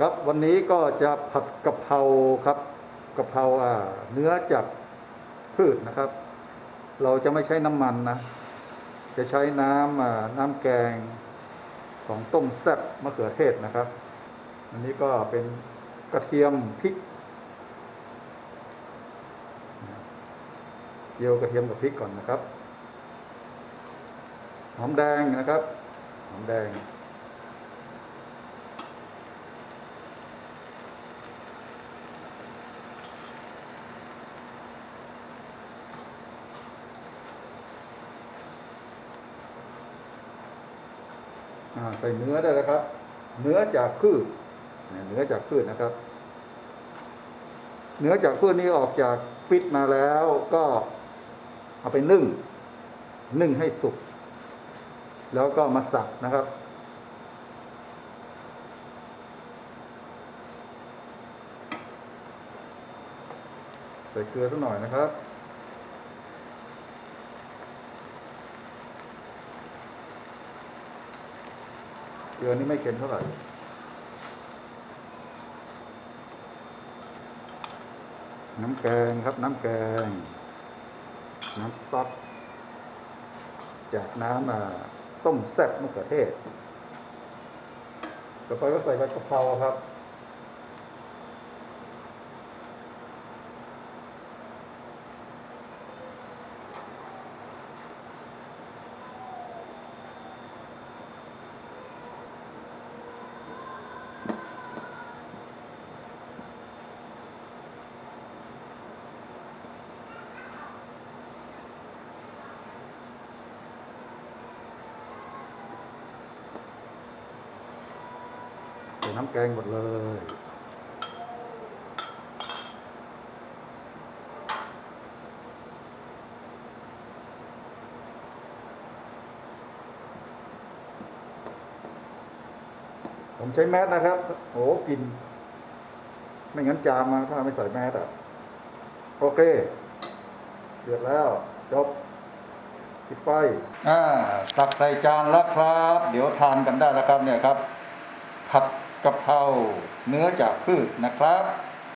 ครับวันนี้ก็จะผัดกะเพราครับกะเพราอ่าเนื้อจากพืชนะครับ เราจะไม่ใช้น้ำมันนะ จะใช้น้ำอ่าน้ำแกงของต้มแซ่บมะเขือเทศนะครับ อันนี้ก็เป็นกระเทียมพริกเจียวกระเทียมกับพริกก่อนนะครับ หอมแดงนะครับ หอมแดง ใส่เนื้อได้แล้วครับ เนื้อจากพืชเนี่ยเนื้อจากพืชนะครับ เนื้อจากพืชนี้ออกจากฟิตมาแล้วก็เอาไปนึ่ง นึ่งให้สุก แล้วก็มาสับนะครับ ใส่เกลือสักหน่อยนะครับ เกลือนี่ไม่เค็มเท่าไหร่น้ำแกงครับน้ำแกง น้ำซอสจากน้ำอ่าต้มแซ่บมะเขือเทศ ต่อไปก็ใส่ใบกะเพราครับ ส่น้ำแกงหมดเลย ผมใช้แมสนะครับ โอ้กลิน ไม่งั้นจามมาถ้าไม่ใส่แมสอะ โอเคเดือดแล้ว จบปิดไฟอ่าตักใส่จานแล้วครับ เดี๋ยวทานกันได้แล้วครับเนี่ยครับผัด กะเพราเนื้อจากพืชนะครับ